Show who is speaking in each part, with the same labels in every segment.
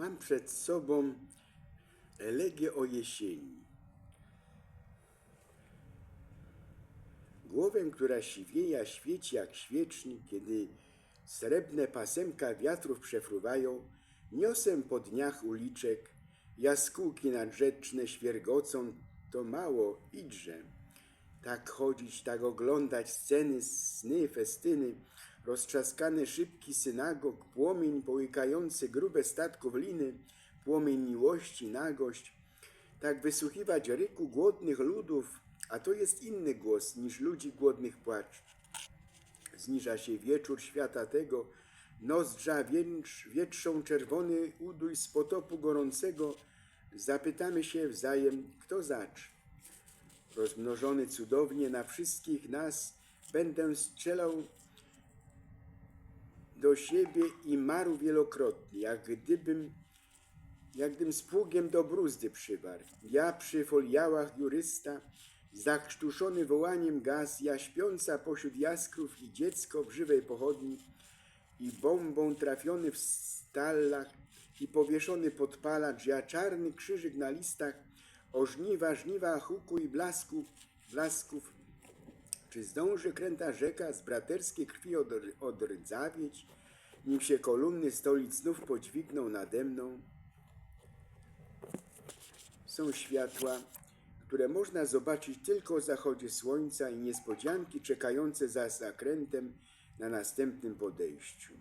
Speaker 1: Mam przed sobą elegię o jesieni. Głowę, która siwieje, a świeci jak świecznik, kiedy srebrne pasemka wiatrów przefruwają, niosę po dniach uliczek, jaskółki nadrzeczne świergocą, to mało, idźże. Tak chodzić, tak oglądać sceny, sny, festyny, roztrzaskane szybki synagog, płomień połykający grube statków liny, płomień miłości, nagość, tak wysłuchiwać ryku głodnych ludów, a to jest inny głos niż ludzi głodnych płacz. Zniża się wieczór świata tego, nozdrza więcz, wietrzą czerwony udój z potopu gorącego, zapytamy się wzajem, kto zacz. Rozmnożony cudownie na wszystkich nas, będę strzelał do siebie i marł wielokrotnie, jak gdybym, jak gdybym z pługiem do bruzdy przywarł. Ja przy foliałach jurysta, zakrztuszony wołaniem gaz, ja śpiąca pośród jaskrów i dziecko w żywej pochodni i bombą trafiony w stallach i powieszony pod palacz, ja czarny krzyżyk na listach, o żniwa, żniwa huku i blasku, blasków, czy zdąży kręta rzeka z braterskiej krwi odr- odrdzawieć, nim się kolumny stolic znów podźwigną nade mną? Są światła, które można zobaczyć tylko o zachodzie słońca i niespodzianki czekające za zakrętem na następnym podejściu.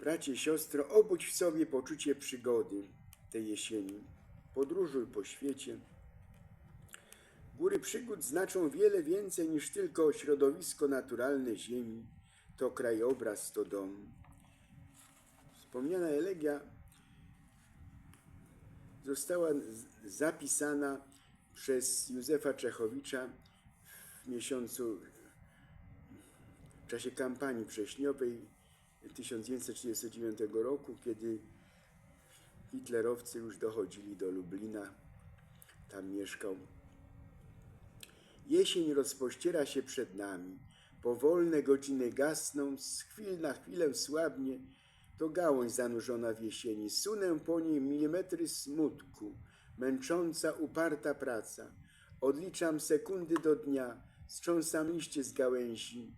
Speaker 1: Bracie, siostro, obudź w sobie poczucie przygody tej jesieni. Podróżuj po świecie. Góry przygód znaczą wiele więcej niż tylko środowisko naturalne ziemi. To krajobraz, to dom. Wspomniana elegia została zapisana przez Józefa Czechowicza w miesiącu, w czasie kampanii wrześniowej 1939 roku, kiedy hitlerowcy już dochodzili do Lublina. Tam mieszkał. Jesień rozpościera się przed nami. Powolne godziny gasną, z chwil na chwilę słabnie. To gałąź zanurzona w jesieni. Sunę po niej milimetry smutku. Męcząca, uparta praca. Odliczam sekundy do dnia. Strząsam liście z gałęzi.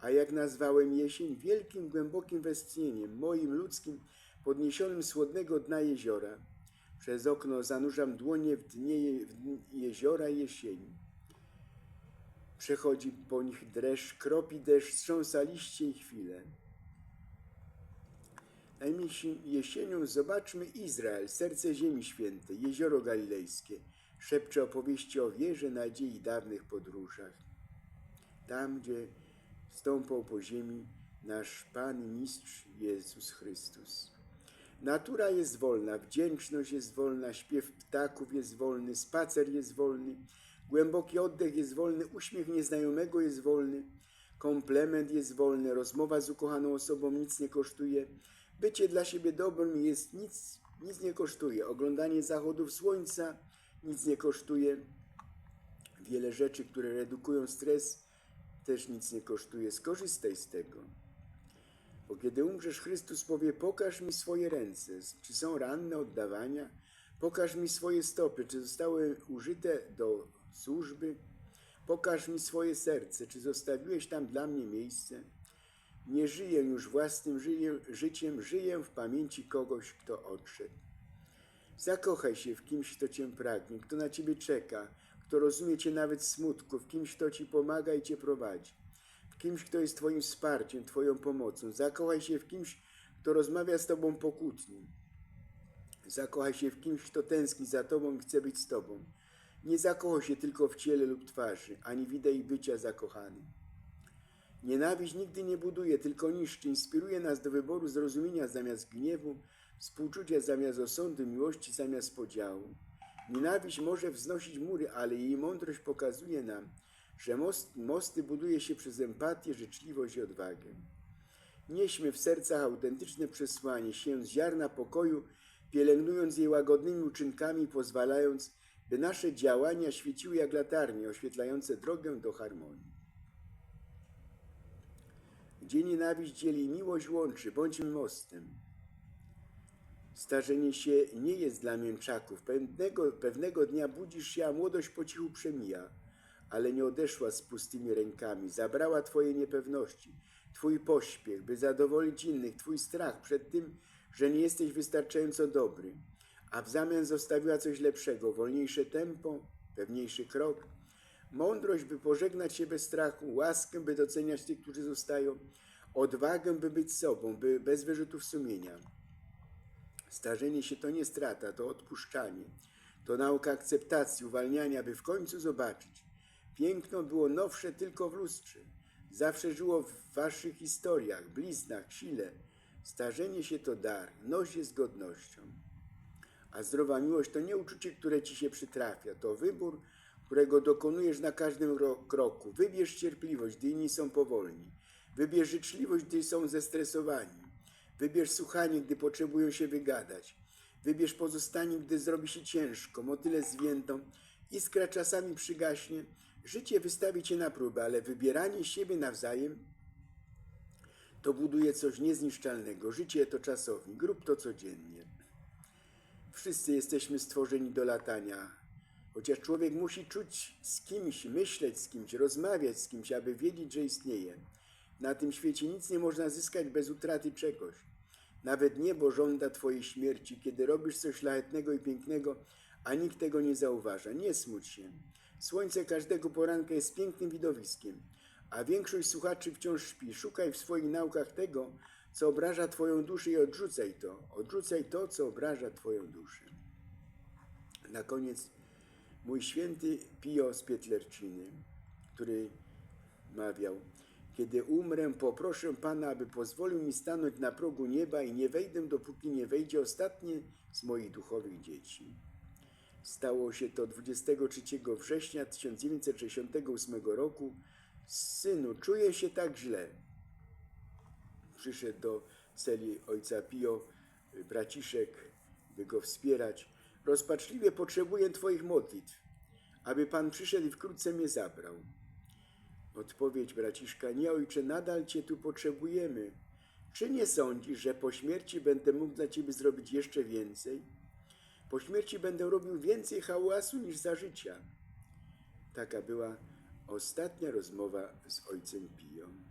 Speaker 1: A jak nazwałem jesień? Wielkim, głębokim westchnieniem, moim ludzkim, podniesionym z chłodnego dna jeziora. Przez okno zanurzam dłonie w dnie je, w jeziora jesieni. Przechodzi po nich dreszcz, kropi deszcz, strząsa liście i chwile. Najmniejsi jesienią zobaczmy Izrael, serce ziemi świętej, jezioro galilejskie. Szepcze opowieści o wierze, nadziei dawnych podróżach. Tam, gdzie stąpał po ziemi nasz Pan Mistrz Jezus Chrystus. Natura jest wolna, wdzięczność jest wolna, śpiew ptaków jest wolny, spacer jest wolny, głęboki oddech jest wolny, uśmiech nieznajomego jest wolny, komplement jest wolny, rozmowa z ukochaną osobą nic nie kosztuje, bycie dla siebie dobrym jest nic, nic nie kosztuje, oglądanie zachodów słońca nic nie kosztuje, wiele rzeczy, które redukują stres, też nic nie kosztuje. Skorzystaj z tego. Bo kiedy umrzesz, Chrystus powie: Pokaż mi swoje ręce, czy są ranne oddawania, pokaż mi swoje stopy, czy zostały użyte do służby, pokaż mi swoje serce, czy zostawiłeś tam dla mnie miejsce. Nie żyję już własnym żyję, życiem, żyję w pamięci kogoś, kto odszedł. Zakochaj się w kimś, kto cię pragnie, kto na ciebie czeka, kto rozumie cię nawet smutku, w kimś, kto ci pomaga i cię prowadzi, w kimś, kto jest twoim wsparciem, twoją pomocą. Zakochaj się w kimś, kto rozmawia z tobą pokutnie. Zakochaj się w kimś, kto tęskni za tobą i chce być z tobą. Nie zakochaj się tylko w ciele lub twarzy, ani widać bycia zakochanym. Nienawiść nigdy nie buduje, tylko niszczy, inspiruje nas do wyboru zrozumienia zamiast gniewu, współczucia zamiast osądu, miłości zamiast podziału. Nienawiść może wznosić mury, ale jej mądrość pokazuje nam, że most, mosty buduje się przez empatię, życzliwość i odwagę. Nieśmy w sercach autentyczne przesłanie, z ziarna pokoju, pielęgnując je łagodnymi uczynkami, pozwalając, by nasze działania świeciły jak latarnie, oświetlające drogę do harmonii. Gdzie nienawiść dzieli miłość łączy, bądźmy mostem. Starzenie się nie jest dla mięczaków. Pewnego, pewnego dnia budzisz się, a młodość po cichu przemija, ale nie odeszła z pustymi rękami. Zabrała twoje niepewności, twój pośpiech, by zadowolić innych, twój strach przed tym, że nie jesteś wystarczająco dobry, a w zamian zostawiła coś lepszego, wolniejsze tempo, pewniejszy krok, mądrość, by pożegnać się bez strachu, łaskę, by doceniać tych, którzy zostają, odwagę, by być sobą, by bez wyrzutów sumienia. Starzenie się to nie strata, to odpuszczanie. To nauka akceptacji, uwalniania, by w końcu zobaczyć. Piękno było nowsze tylko w lustrze. Zawsze żyło w waszych historiach, bliznach, sile. Starzenie się to dar, noś jest godnością. A zdrowa miłość to nie uczucie, które ci się przytrafia. To wybór, którego dokonujesz na każdym ro- kroku. Wybierz cierpliwość, gdy inni są powolni. Wybierz życzliwość, gdy są zestresowani. Wybierz słuchanie, gdy potrzebują się wygadać. Wybierz pozostanie, gdy zrobi się ciężko, motyle zwiędą, iskra czasami przygaśnie. Życie wystawi cię na próbę, ale wybieranie siebie nawzajem to buduje coś niezniszczalnego. Życie to czasownik, rób to codziennie. Wszyscy jesteśmy stworzeni do latania. Chociaż człowiek musi czuć z kimś, myśleć z kimś, rozmawiać z kimś, aby wiedzieć, że istnieje. Na tym świecie nic nie można zyskać bez utraty czegoś. Nawet niebo żąda Twojej śmierci, kiedy robisz coś szlachetnego i pięknego, a nikt tego nie zauważa. Nie smuć się. Słońce każdego poranka jest pięknym widowiskiem, a większość słuchaczy wciąż śpi. Szukaj w swoich naukach tego, co obraża Twoją duszę i odrzucaj to. Odrzucaj to, co obraża Twoją duszę. Na koniec mój święty Pio z Pietlerciny, który mawiał, kiedy umrę, poproszę Pana, aby pozwolił mi stanąć na progu nieba i nie wejdę, dopóki nie wejdzie ostatnie z moich duchowych dzieci. Stało się to 23 września 1968 roku. Synu, czuję się tak źle. Przyszedł do celi ojca Pio, braciszek, by go wspierać. Rozpaczliwie potrzebuję Twoich modlitw, aby Pan przyszedł i wkrótce mnie zabrał. Odpowiedź braciszka, nie ojcze, nadal Cię tu potrzebujemy. Czy nie sądzisz, że po śmierci będę mógł dla Ciebie zrobić jeszcze więcej? Po śmierci będę robił więcej hałasu niż za życia. Taka była ostatnia rozmowa z ojcem Piją.